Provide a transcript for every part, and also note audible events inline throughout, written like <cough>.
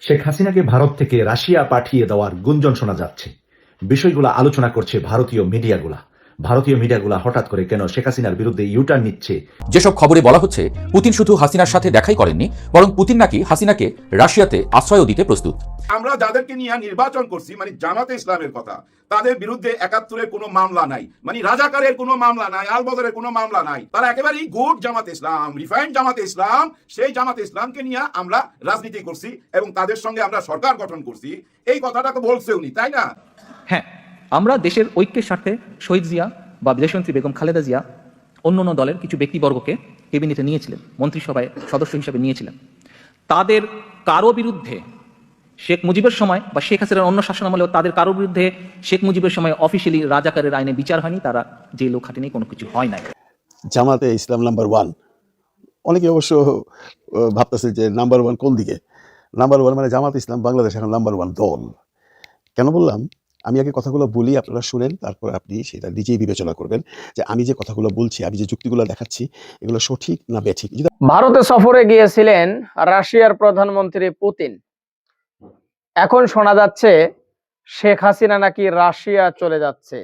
শেখ হাসিনাকে ভারত থেকে রাশিয়া পাঠিয়ে দেওয়ার গুঞ্জন শোনা যাচ্ছে। বিষয়গুলো আলোচনা করছে ভারতীয় মিডিয়াগুলা। ভারতীয় মিডিয়াগুলা হঠাৎ করে কেন শেখ হাসিনার বিরুদ্ধে ইউটার্ন নিচ্ছে? যেসব খবরে বলা হচ্ছে পুতিন শুধু হাসিনার সাথে দেখাই করেননি বরং পুতিন নাকি হাসিনাকে রাশিয়াতে আশ্রয়ও দিতে প্রস্তুত। আমরা যাদেরকে নিয়ে নির্বাচন করছি মানে জামাতে ইসলামের কথা তাদের বিরুদ্ধে একাত্তরের কোনো মামলা নাই মানে রাজাকারের কোনো মামলা নাই আলবদরের কোনো মামলা নাই। তারা একেবারেই গুড জামাতে ইসলাম রিফাইন্ড জামাতে ইসলাম সেই জামাতে ইসলামকে নিয়ে আমরা রাজনীতি করছি এবং তাদের সঙ্গে আমরা সরকার গঠন করছি। এই কথাটা তো বলছে উনি তাই না? হ্যাঁ আমরা দেশের ঐক্যের স্বার্থে শহীদ জিয়া বা বিদেশমন্ত্রী বেগম খালেদা জিয়া অন্য অন্য দলের কিছু ব্যক্তিবর্গকে কেবিনেটে নিয়েছিলেন, মন্ত্রিসভায় সদস্য হিসেবে নিয়েছিলেন। তাদের কারও বিরুদ্ধে শেখ মুজিবের সময় বা শেখ হাসিনার অন্য শাসন শাসনামলেও তাদের কারও বিরুদ্ধে শেখ মুজিবের সময় অফিসিয়ালি রাজাকারের আইনে বিচার হয়নি, তারা লোক খাটেনি কোনো কিছু হয় নাই। জামাতে ইসলাম নাম্বার ওয়ান। অনেকে অবশ্য ভাবতেছে যে নাম্বার ওয়ান কোন দিকে? নাম্বার ওয়ান মানে জামাত ইসলাম বাংলাদেশ এখন নাম্বার ওয়ান দল। কেন বললাম? আমি আগে কথাগুলো বলি, আপনারা শুনেন, তারপর আপনি সেটা নিজেই বিবেচনা করবেন যে আমি যে কথাগুলো বলছি, আমি যে যুক্তিগুলো দেখাচ্ছি, এগুলো সঠিক না বেঠিক ভারতে সফরে গিয়েছিলেন রাশিয়ার প্রধানমন্ত্রী পুতিন। এখন শোনা যাচ্ছে শেখ হাসিনা নাকি রাশিয়া চলে যাচ্ছে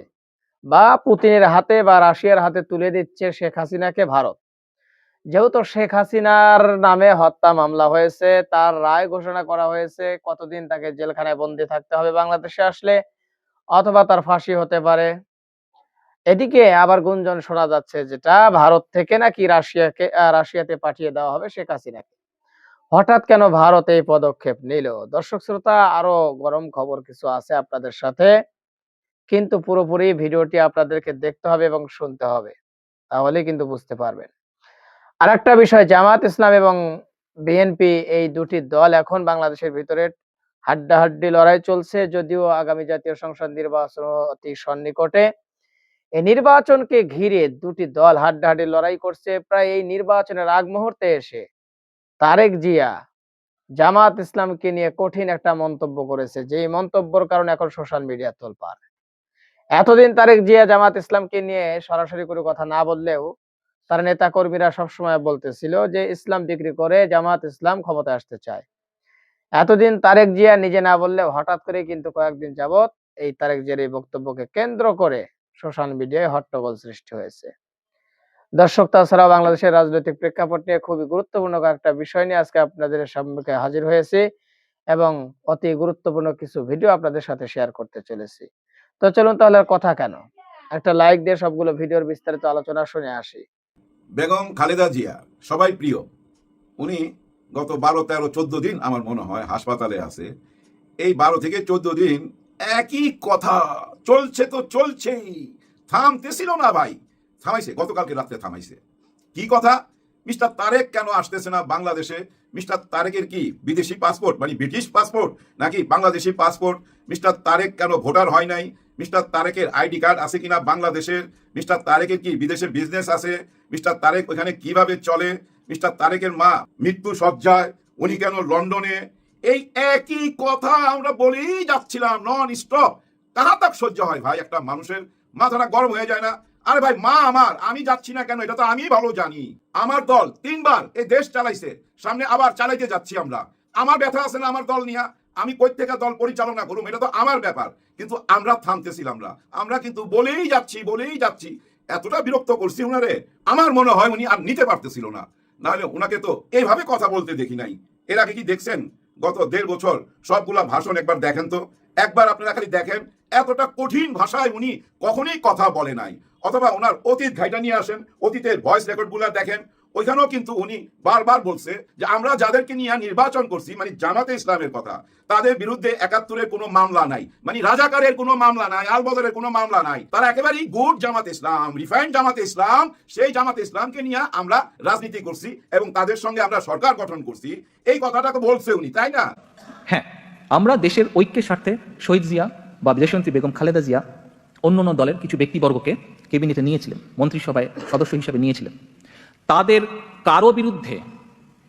বা পুতিনের হাতে বা রাশিয়ার হাতে তুলে দিচ্ছে শেখ হাসিনাকে ভারত। যেহেতু শেখ হাসিনার নামে হত্যা মামলা হয়েছে, তার রায় ঘোষণা করা হয়েছে, কতদিন তাকে জেলখানায় বন্দি থাকতে হবে বাংলাদেশে আসলে অথবা তার ফাঁসি হতে পারে। এদিকে আবার গুঞ্জন শোনা যাচ্ছে যেটা ভারত থেকে নাকি রাশিয়াকে রাশিয়াতে পাঠিয়ে দেওয়া হবে শেখ হাসিনাকে। হঠাৎ কেন ভারত এই পদক্ষেপ নিল? দর্শক শ্রোতা, আরও গরম খবর কিছু আছে আপনাদের সাথে। কিন্তু পুরোপুরি ভিডিওটি আপনাদেরকে দেখতে হবে এবং শুনতে হবে। তাহলে কিন্তু বুঝতে পারবেন। আর একটা বিষয় জামাত ইসলাম এবং বিএনপি এই দুটি দল এখন বাংলাদেশের ভিতরে হাড্ডাহাড্ডি লড়াই চলছে যদিও আগামী জাতীয় সংসদ নির্বাচন অতি সন্নিকটে। এই নির্বাচনকে ঘিরে দুটি দল হাড্ডাহাড্ডি লড়াই করছে। প্রায় এই নির্বাচনের আগ মুহূর্তে এসে তারেক জিয়া জামাত ইসলামকে নিয়ে কঠিন একটা মন্তব্য করেছে। যেই মন্তব্যর কারণে এখন সোশ্যাল মিডিয়া তোলপাড়। এতদিন তারেক জিয়া জামাত ইসলামকে নিয়ে সরাসরি করে কথা না বললেও তার নেতা কর্মীরা সবসময় বলতেছিল যে ইসলাম বিক্রি করে জামাত ইসলাম ক্ষমতায় আসতে চায়। এতদিন তারেক জিয়া নিজে না বললেও হঠাৎ করে কিন্তু কয়েকদিন যাবত এই তারেক জিয়ার এই বক্তব্যকে কেন্দ্র করে সোশ্যাল মিডিয়ায় হট্টগোল সৃষ্টি হয়েছে। দর্শক তাছাড়াও বাংলাদেশের রাজনৈতিক প্রেক্ষাপট নিয়ে খুবই গুরুত্বপূর্ণ একটা বিষয় নিয়ে আজকে আপনাদের সম্মুখে হাজির হয়েছি এবং অতি গুরুত্বপূর্ণ কিছু ভিডিও আপনাদের সাথে শেয়ার করতে চলেছি। তো চলুন তাহলে কথা কেন? একটা লাইক দিয়ে সবগুলো ভিডিওর বিস্তারিত আলোচনা শুনে আসি। বেগম খালেদা জিয়া সবাই প্রিয়। উনি গত বারো, তেরো, চোদ্দ দিন আমার মনে হয় হাসপাতালে আছে। এই বারো থেকে চোদ্দ দিন একই কথা, চলছে তো চলছেই। থামতেছিল না ভাই, থামাইছে, গতকালকে রাত্রে থামাইছে। কি কথা? মিস্টার তারেক কেন আসতেছে না বাংলাদেশে? মিস্টার তারেকের কি বিদেশি পাসপোর্ট মানে ব্রিটিশ পাসপোর্ট, নাকি বাংলাদেশি পাসপোর্ট? মিস্টার তারেক কেন ভোটার হয় নাই? মিস্টার তারেকের আইডি কার্ড আছে কিনা বাংলাদেশের? মিস্টার তারেকের কি বিদেশে বিজনেস আছে? মিস্টার তারেক ওখানে কীভাবে চলে? মিস্টার তারেকের মা মৃত্যু সজ্জায় উনি কেন লন্ডনে? এই একই কথা আমরা বলেই যাচ্ছিলাম নন স্টপ কাহা তাক সহ্য হয় ভাই, একটা মানুষের মাথাটা গরম হয়ে যায় না। আরে ভাই, মা আমার, আমি যাচ্ছি না কেন? এটা তো আমি ভালো জানি। আমার দল তিনবার এই দেশ চালাইছে, সামনে আবার চালাইতে যাচ্ছি আমরা। আমার ব্যথা আছে না আমার দল নিয়ে? আমি কই থেকে দল পরিচালনা করুম? এটা তো আমার ব্যাপার। কিন্তু আমরা থামতেছিলাম আমরা কিন্তু বলেই যাচ্ছি বলেই যাচ্ছি। এতটা বিরক্ত করছি ওনারে আমার মনে হয় উনি আর নিতে পারতেছিল না। নাহলে ওনাকে তো এইভাবে কথা বলতে দেখি নাই। এর আগে কি দেখছেন? গত দেড় বছর সবগুলা ভাষণ একবার দেখেন তো। একবার আপনারা খালি দেখেন, এতটা কঠিন ভাষায় উনি কখনোই কথা বলে নাই। অথবা ওনার অতীত ঘাইটা নিয়ে আসেন, অতীতের ভয়েস রেকর্ডগুলো দেখেন ওইখানেও কিন্তু উনি বারবার বলছে যে আমরা যাদেরকে নিয়ে নির্বাচন করছি মানে জামাতে ইসলামের কথা, তাদের বিরুদ্ধে একাত্তরের কোনো মামলা নাই মানে রাজাকারের কোনো মামলা নাই, আলবদরের কোনো মামলা নাই। তারা একেবারেই গুড জামাত ইসলাম, রিফাইন্ড জামাত ইসলাম, সেই জামাত ইসলামকে নিয়ে আমরা রাজনীতি করছি এবং তাদের সঙ্গে আমরা সরকার গঠন করছি। এই কথাটা তো বলছে উনি, তাই না? হ্যাঁ আমরা দেশের ঐক্যের স্বার্থে শহীদ জিয়া বা বিদেশমন্ত্রী বেগম খালেদা জিয়া অন্য অন্য দলের কিছু ব্যক্তিবর্গকে কেবিনেটে নিয়েছিলেন, মন্ত্রিসভায় সদস্য হিসেবে নিয়েছিলেন। তাদের কারও বিরুদ্ধে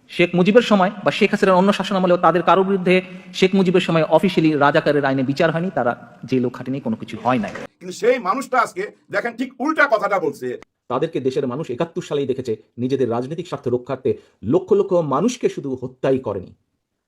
শেখ মুজিবের সময় বা শেখ হাসিনার অন্য শাসনামলেও তাদের কারও বিরুদ্ধে শেখ মুজিবের সময় অফিসিয়ালি রাজাকারের আইনে বিচার হয়নি তারা লোক খাটেনি কোনো কিছু হয় নাই। কিন্তু সেই মানুষটা আজকে দেখেন ঠিক উল্টা কথাটা বলছে। তাদেরকে দেশের মানুষ একাত্তর সালেই দেখেছে নিজেদের রাজনৈতিক স্বার্থ রক্ষার্থে লক্ষ লক্ষ মানুষকে শুধু হত্যাই করেনি।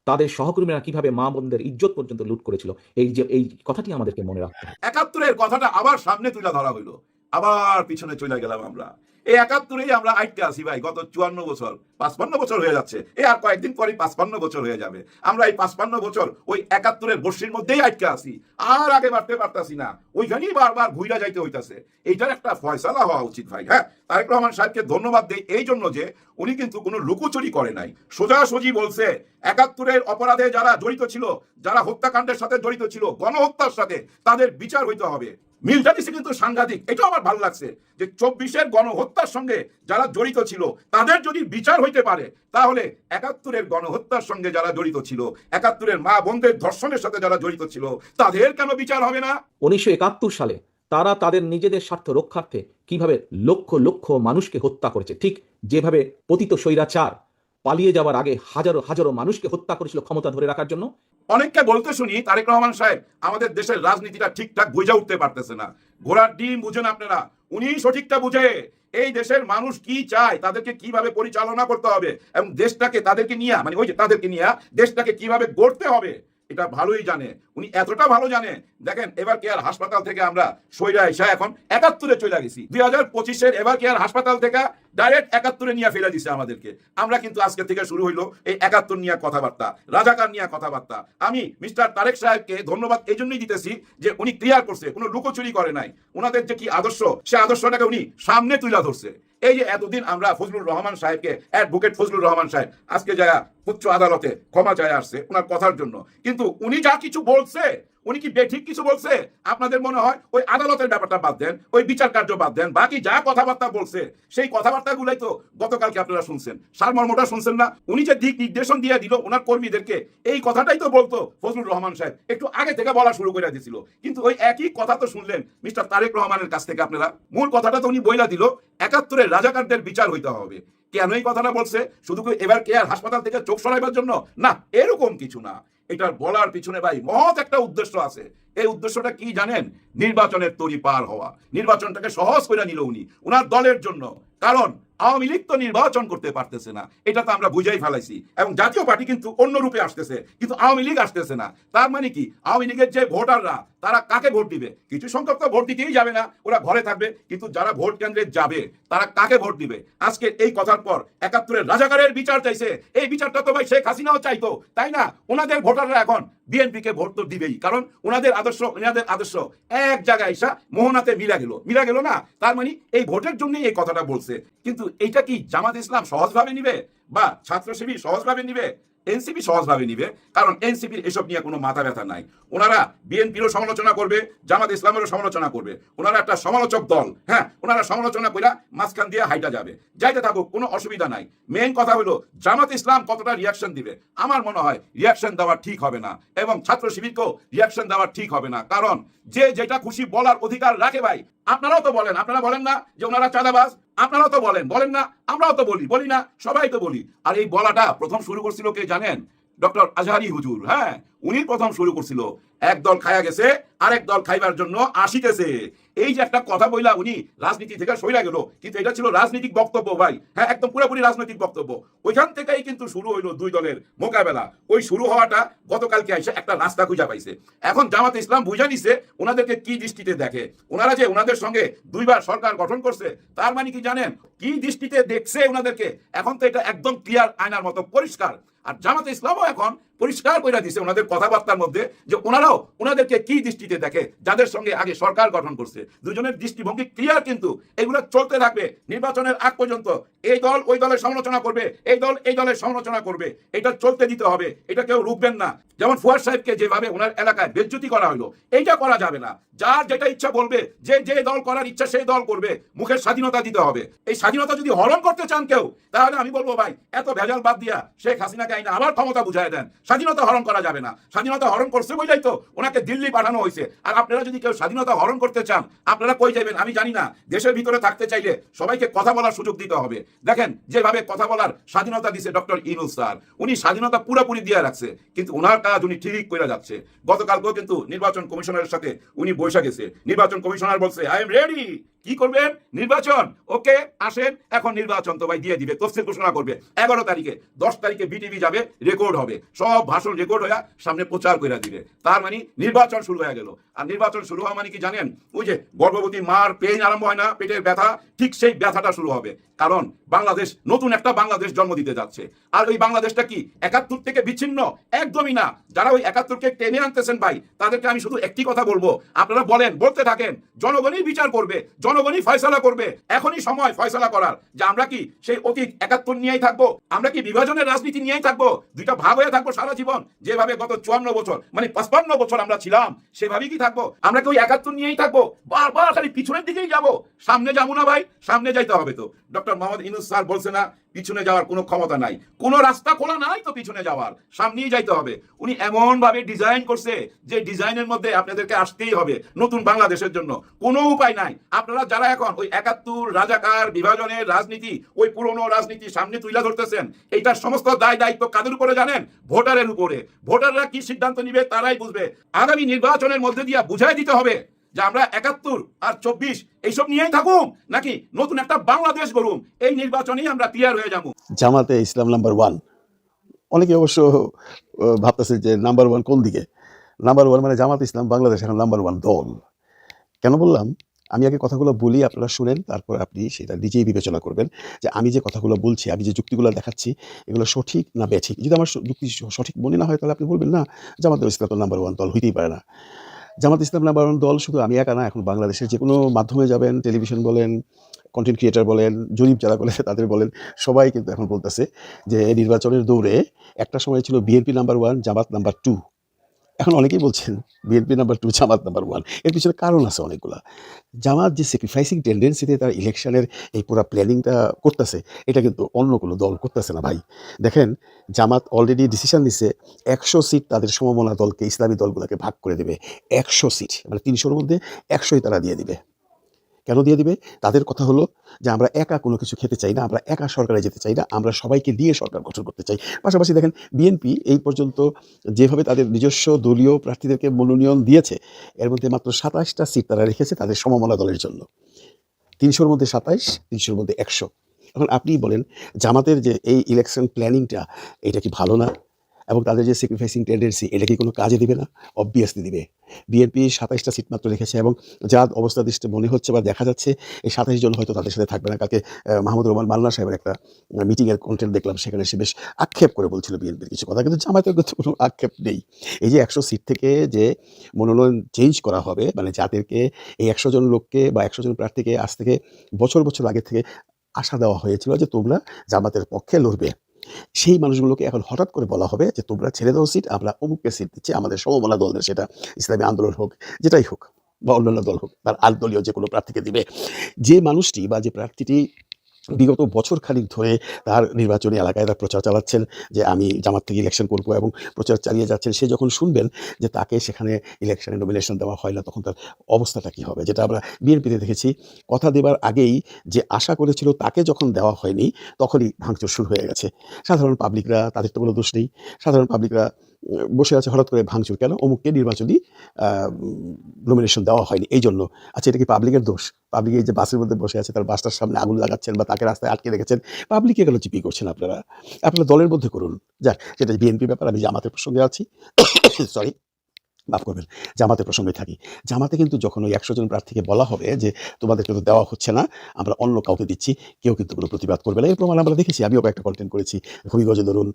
তাদের সহকর্মীরা কীভাবে মা বোনদের ইজ্জত পর্যন্ত লুট করেছিল এই যে এই কথাটি আমাদেরকে মনে রাখতে একাত্তরের কথাটা আবার সামনে তুলে ধরা হইল। আবার পিছনে চলে গেলাম আমরা। এই একাত্তরেই আমরা আটকে আছি ভাই, গত চুয়ান্ন বছর, পাঁচপান্ন বছর হয়ে যাচ্ছে। এ আর কয়েকদিন পরে পাঁচপান্ন বছর হয়ে যাবে। আমরা এই পাঁচপান্ন বছর ওই একাত্তরের বর্ষির মধ্যেই আটকে আছি। আর আগে বাড়তে পারতাছি না। ওইখানেই বারবার ঘুইরা যাইতে হইতাছে। এইটার একটা ফয়সালা হওয়া উচিত ভাই হ্যাঁ? তারেক রহমান সাহেবকে ধন্যবাদ দেই এই জন্য যে উনি কিন্তু কোনো লুকোচুরি করে নাই। সোজাসুজি বলছে, একাত্তরের অপরাধে যারা জড়িত ছিল, যারা হত্যাকাণ্ডের সাথে জড়িত ছিল, গণহত্যার সাথে তাদের বিচার হইতে হবে। মিলটানিসে কিন্তু সাংঘাতিক। এটা আমার ভালো লাগছে যে চব্বিশের গণহত্যার সঙ্গে যারা জড়িত ছিল, তাদের যদি বিচার হইতে পারে, তাহলে একাত্তরের গণহত্যার সঙ্গে যারা জড়িত ছিল, একাত্তরের মা বোনদের ধর্ষণের সাথে যারা জড়িত ছিল, তাদের কেন বিচার হবে না? উনিশশো একাত্তর সালে তারা তাদের নিজেদের স্বার্থ রক্ষার্থে কীভাবে লক্ষ লক্ষ মানুষকে হত্যা করেছে, ঠিক যেভাবে পতিত স্বৈরাচার পালিয়ে যাওয়ার আগে হাজারো হাজারো মানুষকে হত্যা করেছিল ক্ষমতা ধরে রাখার জন্য অনেককে বলতে শুনি, তারেক রহমান সাহেব, আমাদের দেশের রাজনীতিটা ঠিকঠাক বুঝে উঠতে পারতেছে না। ঘোড়ার ডিম বুঝেন আপনারা। উনি সঠিকটা বুঝে। এই দেশের মানুষ কি চায়, তাদেরকে কীভাবে পরিচালনা করতে হবে এবং দেশটাকে তাদেরকে নিয়ে মানে ওই যে তাদেরকে নিয়ে, দেশটাকে কীভাবে গড়তে হবে, এটা ভালোই জানে। উনি এতটা ভালো জানে। দেখেন, এবার কেয়ার হাসপাতাল থেকে আমরা সইরা এসা এখন একাত্তরে চলে গেছি। দুই হাজার পঁচিশের এবার কেয়ার হাসপাতাল থেকে ডাইরেক্ট একাত্তরে নিয়ে ফেলে দিছে আমাদেরকে। আমরা কিন্তু আজকে থেকে শুরু হইল এই একাত্তর নিয়ে কথাবার্তা, রাজাকার নিয়ে কথাবার্তা। আমি মিস্টার তারেক সাহেবকে ধন্যবাদ এই জন্যই দিতেছি যে উনি ক্লিয়ার করছে, কোনো লুকোচুরি করে নাই। ওনাদের যে কি আদর্শ, সে আদর্শটাকে উনি সামনে তুলে ধরছে। এই যে এতদিন আমরা ফজলুর রহমান সাহেবকে অ্যাডভোকেট ফজলুর রহমান সাহেব, আজকে যারা উচ্চ আদালতে ক্ষমা চায় আসছে ওনার কথার জন্য। কিন্তু উনি যা কিছু বলছে উনি কি বেঠিক কিছু বলছে? আপনাদের মনে হয় ওই আদালতের ব্যাপারটা বাদ দেন, ওই বিচার কার্য বাদ দেন, বাকি যা কথাবার্তা বলছে, সেই কথাবার্তাগুলাই তো গতকালকে আপনারা শুনছেন। সারমর্মটা শুনছেন না? উনি যে দিক নির্দেশন দিয়ে দিল ওনার কর্মীদেরকে, এই কথাটাই তো বলতো ফজলুর রহমান সাহেব। একটু আগে থেকে বলা শুরু করে দিয়েছিল। কিন্তু ওই একই কথা তো শুনলেন মিস্টার তারেক রহমানের কাছ থেকে আপনারা। মূল কথাটা তো উনি বইলা দিল, একাত্তরের রাজাকারদের বিচার হইতে হবে। কেন এই কথাটা বলছে? শুধু এবার কেয়ার হাসপাতাল থেকে চোখ সরাইবার জন্য? না, এরকম কিছু না। এটার বলার পিছনে ভাই মহৎ একটা উদ্দেশ্য আছে। এই উদ্দেশ্যটা কি জানেন? নির্বাচনের তৈরি পার হওয়া। নির্বাচনটাকে সহজ করে নিল উনি। ওনার দলের জন্য। কারণ আওয়ামী লীগ তো নির্বাচন করতে পারতেছে না। এটা তো আমরা বুঝাই ফেলাইছি। এবং জাতীয় পার্টি কিন্তু অন্য রূপে আসতেছে, কিন্তু আওয়ামী লীগ আসতেছে না। তার মানে কি? আওয়ামী লীগের যে ভোটাররা, তারা কাকে ভোট দিবে? কিছু সংখ্যক তো ভোট দিতেই যাবে না, ওরা ঘরে থাকবে, কিন্তু যারা ভোট কেন্দ্রে যাবে, তারা কাকে ভোট দিবে? আজকে এই কথার পর একাত্তরের রাজাকারের বিচার চাইছে। এই বিচারটা তো ভাই শেখ হাসিনাও চাইতো, তাই না? ওনাদের ভোটাররা এখন বিএনপি কে ভোট তো দিবেই, কারণ ওনাদের আদর্শ ওনাদের আদর্শ এক জায়গায় এসা মোহনাতে মিলা গেল। মিলা গেল না? তার মানে এই ভোটের জন্যই এই কথাটা বলছে। কিন্তু এইটা কি জামাত ইসলাম সহজভাবে নিবে? বা ছাত্র শিবির সহজভাবে নিবে? এনসিপি সহজভাবে নিবে? কারণ এনসিপির এসব নিয়ে কোনো মাথা ব্যথা নাই। ওনারা বিএনপিরও সমালোচনা করবে, জামাত ইসলামেরও সমালোচনা করবে। ওনারা একটা সমালোচক দল হ্যাঁ? ওনারা সমালোচনা কইরা মাঝখান দিয়ে হাইটা যাবে। যাইতে থাকুক, কোনো অসুবিধা নাই। মেইন কথা হলো, জামাত ইসলাম কতটা রিয়াকশন দিবে? আমার মনে হয় রিয়াকশন দেওয়া ঠিক হবে না। এবং ছাত্র শিবিরকেও রিয়াকশন দেওয়া ঠিক হবে না। কারণ যে যেটা খুশি বলার অধিকার রাখে ভাই। আপনারাও তো বলেন, আপনারা বলেন না যে ওনারা চাঁদাবাজ। আপনারাও তো বলেন বলেন না, আমরাও তো বলি বলি না, সবাই তো বলি। আর এই বলাটা প্রথম শুরু করছিল কে জানেন? ডক্টর আজহারি হুজুর হ্যাঁ উনি প্রথম শুরু করছিল। এক দল খায়া গেছে, আরেক দল খাইবার জন্য আসিতেছে। এই যে একটা কথা বইলা উনি রাজনীতি থেকে সইলা গেল, কিন্তু এটা ছিল রাজনৈতিক বক্তব্য ভাই। হ্যাঁ একদম পুরোপুরি রাজনৈতিক বক্তব্য। ওইখান থেকেই কিন্তু শুরু হইল দুই দলের মোকাবেলা। ওই শুরু হওয়াটা গতকালকে এসে একটা রাস্তা খুঁজা পাইছে। এখন জামাত ইসলাম বুঝা নিছে ওনাদেরকে কি দৃষ্টিতে দেখে। ওনারা যে ওনাদের সঙ্গে দুইবার সরকার গঠন করছে, তার মানে কি জানেন? কি দৃষ্টিতে দেখছে ওনাদেরকে? এখন তো এটা একদম ক্লিয়ার আয়নার মতো, পরিষ্কার। আর জামাতে ইসলামও এখন পরিষ্কার করে দিছে ওনাদের কথাবার্তার মধ্যে যে ওনারাও ওনাদেরকে কি দৃষ্টিতে দেখে, যাদের সঙ্গে আগে সরকার গঠন করছে, দুজনের দৃষ্টিভঙ্গি ক্লিয়ার কিন্তু এগুলো চলতে থাকবে। নির্বাচনের আগ পর্যন্ত এই দল ওই দলের সমালোচনা করবে, এই দল এই দলের সমালোচনা করবে, এটা চলতে দিতে হবে, এটা কেউ রুখবেন না। যেমন ফুয়ার সাহেবকে যেভাবে ওনার এলাকায় বেজ্জতি করা হলো এইটা করা যাবে না। যার যেটা ইচ্ছা বলবে, যে যে দল করার ইচ্ছা সেই দল করবে, মুখের স্বাধীনতা দিতে হবে। এই স্বাধীনতা যদি হরণ করতে চান কেউ, তাহলে আমি বলব ভাই, এত ভেজাল বাদ দিয়া শেখ হাসিনাকে আইনা আবার ক্ষমতা বুঝাই দেন। স্বাধীনতা হরণ করা যাবে না। স্বাধীনতা হরণ করছে বইলাই তো, ওনাকে দিল্লি পাঠানো হয়েছে। আর আপনারা যদি কেউ স্বাধীনতা হরণ করতে চান, আপনারা কই যাবেন? আমি জানি না। দেশের ভিতরে থাকতে চাইলে সবাইকে কথা বলার সুযোগ দিতে হবে। দেখেন, যেভাবে কথা বলার স্বাধীনতা দিছে ডক্টর ইনুল স্যার, উনি স্বাধীনতা পুরোপুরি দিয়ে রাখছে। কিন্তু ওনার কাজ উনি ঠিক করে যাচ্ছে। গতকালকেও কিন্তু নির্বাচন কমিশনারের সাথে উনি বৈশা গেছে। নির্বাচন কমিশনার বলছে আই এম রেডি কি করবেন? নির্বাচন। ওকে, আসেন। এখন নির্বাচন তো ভাই দিয়ে দিবে, তফসিল ঘোষণা করবে। এগারো তারিখে, দশ তারিখে বিটিভি যাবে রেকর্ড হবে। সব ভাষণ রেকর্ড হয়ে সামনে প্রচার করে দিবে। তার মানে নির্বাচন শুরু হয়ে গেল। আর নির্বাচন শুরু হওয়া মানে কি জানেন? ওই যে গর্ভবতী মার পেইন আরম্ভ হয় না, পেটের ব্যথা, ঠিক সেই ব্যথাটা শুরু হবে। কারণ বাংলাদেশ, নতুন একটা বাংলাদেশ জন্ম দিতে যাচ্ছে। আর ওই বাংলাদেশটা কি একাত্তর থেকে বিচ্ছিন্ন? একদমই না। যারা ওই একাত্তরকে টেনে আনতেছেন ভাই, তাদেরকে আমি শুধু একটি কথা বলব। আপনারা বলেন, বলতে থাকেন, জনগণই বিচার করবে। জনগণই ফয়সালা করবে। এখনই সময় ফয়সালা করার। যে আমরা কি সেই অতীত একাত্তর নিয়েই থাকব? আমরা কি বিভাজনের রাজনীতি নিয়েই থাকব? দুইটা ভাগ হয়ে থাকব সারা জীবন। যেভাবে গত চুয়ান্ন বছর মানে পাঁচপান্ন বছর আমরা ছিলাম, সেভাবেই কি থাকব? আমরা কি ওই একাত্তর নিয়েই থাকব? বারবার খালি পিছনের দিকেই যাব। সামনে যাব না ভাই, সামনে যাইতে হবে তো। ডক্টর মোহাম্মদ ইনুস স্যার বলছে না পিছনে যাওয়ার কোনো ক্ষমতা নাই। কোনো রাস্তা খোলা নাই তো পিছনে যাওয়ার। সামনেই যাইতে হবে। উনি এমন ভাবে ডিজাইন করছে যে ডিজাইনের মধ্যে আপনাদেরকে আসতেই হবে নতুন বাংলাদেশের জন্য। কোনো উপায় নাই। আপনারা যারা এখন ওই একাত্তর রাজাকার বিভাজনের রাজনীতি, ওই পুরনো রাজনীতি সামনে তুলে ধরতেছেন, এইটার সমস্ত দায় দায়িত্ব কাদের উপরে জানেন? ভোটারের উপরে। ভোটাররা কি সিদ্ধান্ত নিবে তারাই বুঝবে। আগামী নির্বাচনের মধ্যে দিয়ে বুঝাই দিতে হবে। যে আমরা একাত্তর আর চব্বিশ, এইসব নিয়েই থাকুম? নাকি নতুন একটা বাংলাদেশ গড়ুম? এই নির্বাচনেই আমরা ক্লিয়ার হয়ে যাব। জামাতে ইসলাম নাম্বার ওয়ান। অনেকে অবশ্য ভাবতেছে যে নাম্বার ওয়ান কোন দিকে? নাম্বার ওয়ান মানে জামাত ইসলাম বাংলাদেশ এখন নাম্বার ওয়ান দল। কেন বললাম? আমি আগে কথাগুলো বলি, আপনারা শুনেন, তারপর আপনি সেটা নিজেই বিবেচনা করবেন যে আমি যে কথাগুলো বলছি, আমি যে যুক্তিগুলো দেখাচ্ছি, এগুলো সঠিক না বেঠিক যদি আমার যুক্তি সঠিক মনে না হয়, তাহলে আপনি বলবেন, না জামাত ইসলাম তো নাম্বার ওয়ান দল হইতেই পারে না। জামাত ইসলাম নাম্বার দল শুধু আমি একা না, এখন বাংলাদেশের যে কোনো মাধ্যমে যাবেন, টেলিভিশন বলেন কন্টেন্ট ক্রিয়েটার বলেন, জরিপ যারা করেছে <laughs> তাদের বলেন, সবাই কিন্তু এখন বলতেছে যে নির্বাচনের দৌড়ে একটা সময় ছিল BNP number one, Jamaat number two এখন অনেকেই বলছেন BNP number two Jamaat number ওয়ানের পিছনে কারণ আছে অনেকগুলো। জামাত যে স্যাক্রিফাইসিং টেন্ডেন্সিতে তার ইলেকশনের এই পুরো প্ল্যানিংটা করতেছে, এটা কিন্তু অন্য কোনো দল করতেছে না ভাই। দেখেন, জামাত অলরেডি ডিসিশন নিছে, একশো সিট তাদের সমমনা দলকে, ইসলামী দলগুলোকে ভাগ করে দেবে। একশো সিট মানে তিনশোর মধ্যে একশোই তারা দিয়ে দিবে। কেন দিয়ে দিবে? তাদের কথা হলো যে আমরা একা কোনো কিছু খেতে চাই না, আমরা একা সরকারে যেতে চাই না, আমরা সবাইকে দিয়ে সরকার গঠন করতে চাই। পাশাপাশি দেখেন বিএনপি এই পর্যন্ত যেভাবে তাদের নিজস্ব দলীয় প্রার্থীদেরকে মনোনয়ন দিয়েছে, এর মধ্যে মাত্র সাতাশটা সিট তারা রেখেছে তাদের সমমনা দলের জন্য। তিনশোর মধ্যে সাতাইশ, তিনশোর মধ্যে একশো। এখন আপনি বলেন, জামাতের যে এই ইলেকশন প্ল্যানিংটা এটা কি ভালো না? এবং তাদের যে স্যাক্রিফাইসিং টেন্ডেন্সি এটা কি কোনো কাজে দিবে না? অবভিয়াসলি দিবে। বিএনপি সাতাইশটা সিট মাত্র রেখেছে এবং যা অবস্থা দৃষ্টি মনে হচ্ছে বা দেখা যাচ্ছে, এই সাতাইশ জন হয়তো তাদের সাথে থাকবে না। কালকে মাহমুদ রহমান মাল্লা সাহেবের একটা মিটিংয়ের কন্টেন্ট দেখলাম, সেখানে সে বেশ আক্ষেপ করে বলছিল বিএনপির কিছু কথা। কিন্তু জামাতের কিন্তু কোনো আক্ষেপ নেই। এই যে একশো সিট থেকে যে মনোনয়ন চেঞ্জ করা হবে মানে যাদেরকে এই একশো জন লোককে বা একশো জন প্রার্থীকে আজ থেকে বছর বছর আগে থেকে আশা দেওয়া হয়েছিল যে তোমরা জামাতের পক্ষে লড়বে। সেই মানুষগুলোকে এখন হঠাৎ করে বলা হবে যে, তোমরা ছেড়ে দাও সিট আমরা অমুককে সিট দিচ্ছি, আমাদের সমমনা দলদের সেটা ইসলামী আন্দোলন হোক, যেটাই হোক, বা অন্যান্য দল হোক তার আল দলীয় যে কোনো প্রার্থীকে দিবে। যে মানুষটি বা যে প্রার্থীটি বিগত বছর খানিক ধরে তার নির্বাচনী এলাকায় তার প্রচার চালাচ্ছেন যে আমি জামাত থেকে ইলেকশন করব এবং প্রচার চালিয়ে যাচ্ছেন। সে যখন শুনবেন যে তাকে সেখানে ইলেকশনে নমিনেশন দেওয়া হয় না, তখন তার অবস্থাটা কী হবে? যেটা আমরা বিএনপিতে দেখেছি। কথা দেবার আগেই যে আশা করেছিল তাকে যখন দেওয়া হয়নি, তখনই ভাঙচুর শুরু হয়ে গেছে। সাধারণ পাবলিকরা তাদের তো কোনো দোষ নেই। সাধারণ পাবলিকরা বসে আছে হঠাৎ করে ভাঙচুর কেন? অমুককে নির্বাচনী নমিনেশন দেওয়া হয়নি। এই জন্য। আচ্ছা এটা কি পাবলিকের দোষ? পাবলিক এই যে বাসের মধ্যে বসে আছে, তার বাসটার সামনে আগুন লাগাচ্ছেন বা তাকে রাস্তায় আটকে রেখেছেন পাবলিকে গেল চিপি করছেন আপনারা? আপনারা দলের মধ্যে করুন। যাক সেটা বিএনপি ব্যাপার, আমি জামাতের প্রসঙ্গে আছি। <coughs> সরি মাফ করবেন, জামাতের প্রসঙ্গে থাকি। জামাতে কিন্তু যখন ওই একশো জন প্রার্থীকে বলা হবে যে, তোমাদেরকে তো দেওয়া হচ্ছে না, আমরা অন্য কাউকে দিচ্ছি, কেউ কিন্তু কোনো প্রতিবাদ করবে না। এই প্রমাণ আমরা দেখেছি, আমিও একটা কন্টেন্ট করেছি। হবিগঞ্জে ধরুন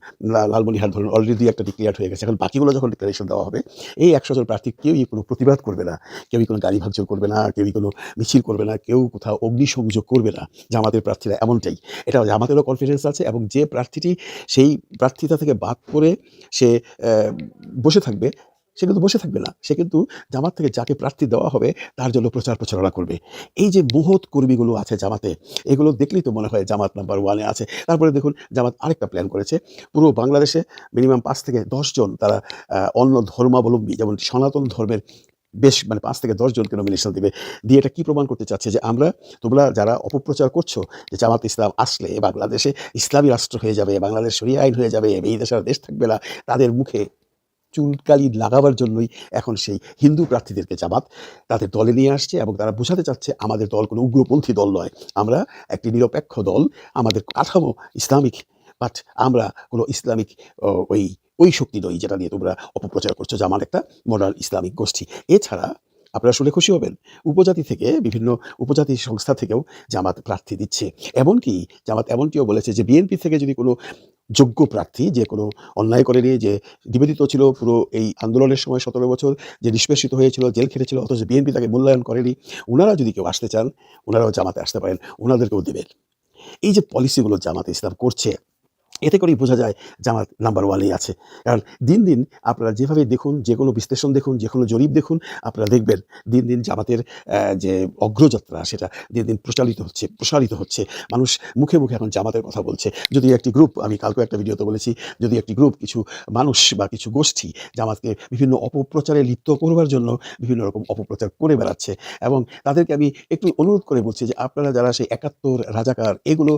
লালমনিহার ধরুন অলরেডি একটা ডিক্লিয়ার হয়ে গেছে। এখন বাকিগুলো যখন ডিক্লারেশন দেওয়া হবে, এই একশো জন প্রার্থী কেউই কোনো প্রতিবাদ করবে না, কেউই কোনো গাড়ি ভাঙচুর করবে না, কেউই কোনো মিছিল করবে না, কেউ কোথাও অগ্নিসংযোগ করবে না, জামাতের প্রার্থীরা এমনটাই। এটা জামাতেরও কনফিডেন্স আছে এবং যে প্রার্থীটি সেই প্রার্থিতা থেকে বাদ করে সে বসে থাকবে সে কিন্তু বসে থাকবে না। সে কিন্তু জামাত থেকে যাকে প্রার্থী দেওয়া হবে, তার জন্য প্রচার প্রচারণা করবে। এই যে মহৎ কর্মীগুলো আছে জামাতে, এগুলো দেখলেই তো মনে হয় জামাত নাম্বার ওয়ানে আছে। তারপরে দেখুন, জামাত আরেকটা প্ল্যান করেছে। পুরো বাংলাদেশে মিনিমাম পাঁচ থেকে দশজন তারা অন্য ধর্মাবলম্বী, যেমন সনাতন ধর্মের বেশ মানে পাঁচ থেকে দশজনকে নমিনেশন দিবে। দিয়ে এটা কী প্রমাণ করতে চাচ্ছে যে আমরা, তোমরা যারা অপপ্রচার করছ, যে জামাত ইসলাম আসলে বাংলাদেশে ইসলামী রাষ্ট্র হয়ে যাবে, বাংলাদেশ সরিয়া আইন হয়ে যাবে, এই দেশের দেশ থাকবে না, তাদের মুখে চুলকালি লাগাবার জন্যই এখন সেই হিন্দু প্রার্থীদেরকে জামাত তাদের দলে নিয়ে আসছে এবং তারা বোঝাতে চাচ্ছে আমাদের দল কোনো উগ্রপন্থী দল নয়। আমরা একটি নিরপেক্ষ দল, আমাদের কাঠামো ইসলামিক বাট আমরা কোনো ইসলামিক ওই ওই শক্তি নই যেটা নিয়ে তোমরা অপপ্রচার করছ। জামাত একটা মডার্ন ইসলামিক গোষ্ঠী। এছাড়া আপনারা শুনে খুশি হবেন, উপজাতি থেকে বিভিন্ন উপজাতি সংস্থা থেকেও জামাত প্রার্থী দিচ্ছে। এমনকি জামাত এমনটিও বলেছে যে বিএনপি থেকে যদি কোনো যোগ্য প্রার্থী যে কোনো অন্যায় করেনি, যে নিবেদিত ছিল পুরো এই আন্দোলনের সময় সতেরো বছর, যে নিষ্পেষিত হয়েছিল, জেল খেটেছিল, অথচ বিএনপি তাকে মূল্যায়ন করেনি। ওনারা যদি কেউ আসতে চান ওনারাও জামাতে আসতে পারেন ওনাদেরকেও দেবেন। এই যে পলিসিগুলো জামাতে ইসলাম করছে এতে করেই বোঝা যায় জামাত নাম্বার ওয়ানেই আছে। কারণ দিন দিন আপনারা যেভাবে দেখুন, যে কোনো বিশ্লেষণ দেখুন, যে কোনো জরিপ দেখুন, আপনারা দেখবেন দিন দিন জামাতের যে অগ্রযাত্রা, সেটা দিন দিন প্রচারিত হচ্ছে, প্রসারিত হচ্ছে। মানুষ মুখে মুখে এখন জামাতের কথা বলছে। যদি একটি গ্রুপ আমি কালকে একটা ভিডিওতে বলেছি যদি একটি গ্রুপ কিছু মানুষ বা কিছু গোষ্ঠী জামাতকে বিভিন্ন অপপ্রচারে লিপ্ত করবার জন্য বিভিন্ন রকম অপপ্রচার করে বেড়াচ্ছে এবং তাদেরকে আমি একটু অনুরোধ করে বলছি যে আপনারা যারা সেই একাত্তর, রাজাকার, এগুলো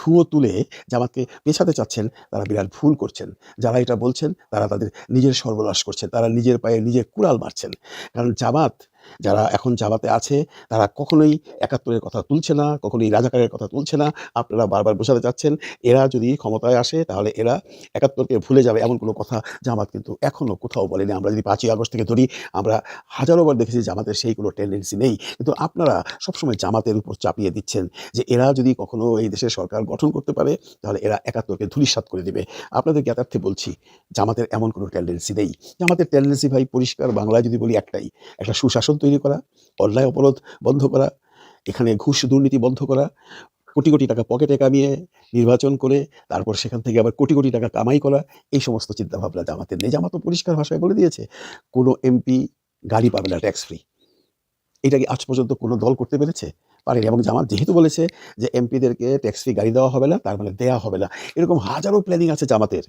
ধুয়ো তুলে জামাতকে পেছাতে চাচ্ছেন তারা বিরাট ভুল করছেন। যারা এটা বলছেন, তারা তাদের নিজের সর্বনাশ করছেন, তারা নিজের পায়ে নিজের কুড়াল মারছেন। কারণ জামাত যারা এখন জামাতে আছে, তারা কখনোই একাত্তরের কথা তুলছে না, কখনোই রাজাকারের কথা তুলছে না। আপনারা বারবার বোঝাতে চাচ্ছেন, এরা যদি ক্ষমতায় আসে, তাহলে এরা একাত্তরকে ভুলে যাবে এমন কোনো কথা জামাত কিন্তু এখনও কোথাও বলেনি। আমরা যদি পাঁচই আগস্ট থেকে ধরি, আমরা হাজারোবার দেখেছি জামাতের সেই কোনো টেন্ডেন্সি নেই। কিন্তু আপনারা সবসময় জামাতের উপর চাপিয়ে দিচ্ছেন যে এরা যদি কখনো এই দেশের সরকার গঠন করতে পারে, তাহলে এরা একাত্তরকে ধূলিসাৎ করে দেবে। আপনাদের জ্ঞাতার্থে বলছি, জামাতের এমন কোনো টেন্ডেন্সি নেই। জামাতের টেন্ডেন্সি ভাই পরিষ্কার, বাংলায় যদি বলি একটাই, একটা সুশাসন তৈরি করা, অন্যায় অপরাধ বন্ধ করা, এখানে ঘুষ দুর্নীতি বন্ধ করা, কোটি কোটি টাকা পকেটে কামিয়ে নির্বাচন করে, তারপর সেখান থেকে আবার কোটি কোটি টাকা কামাই করা, এই সমস্ত চিন্তাভাবনা জামাতের নেই। জামাত পরিষ্কার ভাষায় বলে দিয়েছে, কোনো এমপি গাড়ি পাবে না ট্যাক্স ফ্রি এটা কি আজ পর্যন্ত কোনো দল করতে পেরেছে? পারেনি। এবং জামাত যেহেতু বলেছে যে এমপিদেরকে ট্যাক্স ফ্রি গাড়ি দেওয়া হবে না, তার মানে দেওয়া হবে না। এরকম হাজারো প্ল্যানিং আছে জামাতের।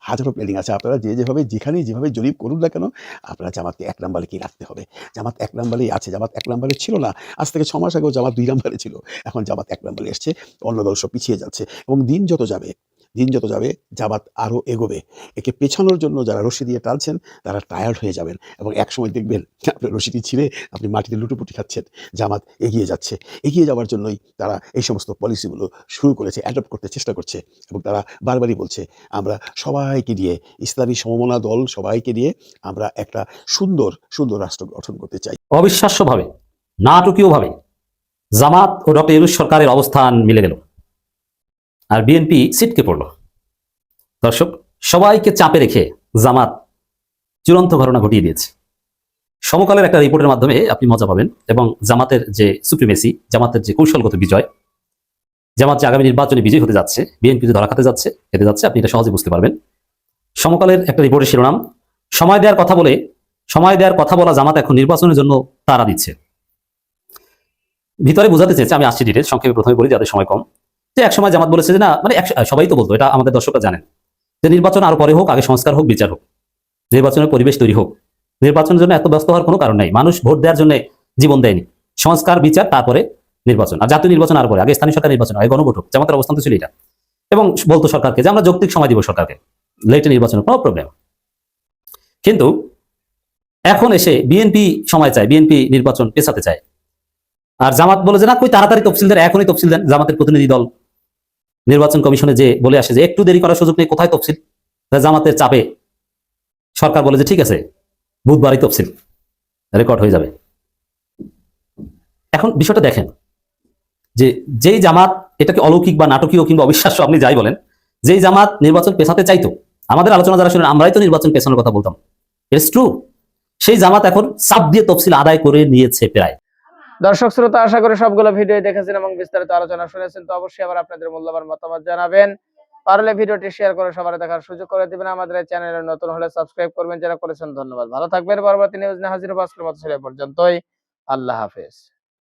হাজারো প্ল্যানিং আছে। আপনারা যে যেভাবে যেখানে যেভাবে জরিপ করুন না কেন, আপনারা জামাতকে এক নাম্বারে কি রাখতে হবে? জামাত এক নাম্বারেই আছে। জামাত এক নাম্বারে ছিল না। আজ থেকে ছ মাস আগেও জামাত দুই নাম্বারে ছিল। এখন জামাত এক নাম্বারে এসছে। অন্য দল সব পিছিয়ে যাচ্ছে। এবং দিন যত যাবে দিন যত যাবে জামাত আরও এগোবে। একে পেছানোর জন্য যারা রশি দিয়ে টানছেন, তারা টায়ার্ড হয়ে যাবেন এবং একসময় দেখবেন <laughs> আপনার রশিটি ছিঁড়ে আপনি মাটিতে লুটোপুটি খাচ্ছেন জামাত এগিয়ে যাচ্ছে। এগিয়ে যাওয়ার জন্যই তারা এই সমস্ত পলিসিগুলো শুরু করেছে অ্যাডপ্ট করতে চেষ্টা করছে এবং তারা বারবারই বলছে, আমরা সবাইকে দিয়ে, ইসলামী সমমনা দল সবাইকে দিয়ে আমরা একটা সুন্দর সুন্দর রাষ্ট্র গঠন করতে চাই। অবিশ্বাস্যভাবে, নাটকীয়ভাবে জামাত ও ডক্টর ইউনুস সরকারের অবস্থান মিলে গেল। আর বিএনপি সিটকে পড়ল। দর্শক, সবাইকে চাপে রেখে জামাত চূড়ান্ত ঘটনা ঘটিয়ে দিয়েছে। সমকালের একটা রিপোর্টের মাধ্যমে আপনি মজা পাবেন এবং জামাতের যে সুপ্রিমেসি জামাতের যে কৌশলগত বিজয়, জামাত যে আগামী নির্বাচনে বিজয় হতে যাচ্ছে বিএনপি যে ধরা খাতে যাচ্ছে হেতে যাচ্ছে, আপনি এটা সহজে বুঝতে পারবেন। সমকালের একটা রিপোর্টের শিরোনাম, সময় দেওয়ার কথা বলে, সময় দেওয়ার কথা বলা জামাত এখন নির্বাচনের জন্য তারা দিচ্ছে। ভিতরে বোঝাতে চেয়েছে, আমি আসছি ডিটেল সংক্ষেপে প্রথমে বলি যাদের সময় কম। যে এক সময় জামাত বলেছে যে না মানে সবাই তো বলতো, এটা আমাদের দর্শকরা জানেন। যে নির্বাচন আরও পরে হোক, আগে সংস্কার হোক, বিচার হোক। নির্বাচনের পরিবেশ তৈরি হোক। নির্বাচনের জন্য এত ব্যস্ত হওয়ার কোনো কারণ নেই। মানুষ ভোট দেওয়ার জন্য জীবন দেয়নি। সংস্কার, বিচার, তারপরে নির্বাচন। আর জাতীয় নির্বাচন আর পরে, আগে স্থানীয় সরকার নির্বাচন, আগে গণভোট হোক, জামাতের অবস্থান তো ছিল এটা। এবং বলতো সরকারকে যে আমরা যৌক্তিক সময় দিব সরকারকে। লেটে নির্বাচনের কোনো প্রবলেম কিন্তু এখন এসে বিএনপি সময় চায়, বিএনপি নির্বাচন পেছাতে চায়। আর জামাত বলে যে না, কই তাড়াতাড়ি তফসিল দেন, এখনই তফসিল দেন জামাতের প্রতিনিধি দল। নির্বাচন কমিশনে যে বলে আসে যে একটু দেরি করার সুযোগ নেই, কোথায় তফসিল? জামাতের চাপে সরকার বলে যে ঠিক আছে, বুধবারই তফসিল, রেকর্ড হয়ে যাবে। এখন বিষয়টা দেখেন যে যেই জামাত এটাকে অলৌকিক বা নাটকীয় কিংবা অবিশ্বাস্য আপনি যাই বলেন, যেই জামাত নির্বাচন পেছাতে চাইতো, আমাদের আলোচনা যারা শুনেন, আমরাই তো নির্বাচন পেছানোর কথা বলতাম। ইটস ট্রু সেই জামাত এখন চাপ দিয়ে তফসিল আদায় করে নিয়েছে প্রায়। দর্শক শ্রোতা, আশা করি সবগুলো ভিডিও দেখেছেন এবং বিস্তারিত আলোচনা শুনেছেন। তো অবশ্যই আবার আপনাদের মূল্যবান মতামত জানাবেন। পারলে ভিডিওটি শেয়ার করে সবার দেখার সুযোগ করে দিবেন। আমাদের চ্যানেলে নতুন হলে সাবস্ক্রাইব করবেন। যারা করেছেন ধন্যবাদ। ভালো থাকবেন। পরবর্তী নিউজ নিয়ে হাজির আজকের মতো পর্যন্তই। আল্লাহ হাফেজ।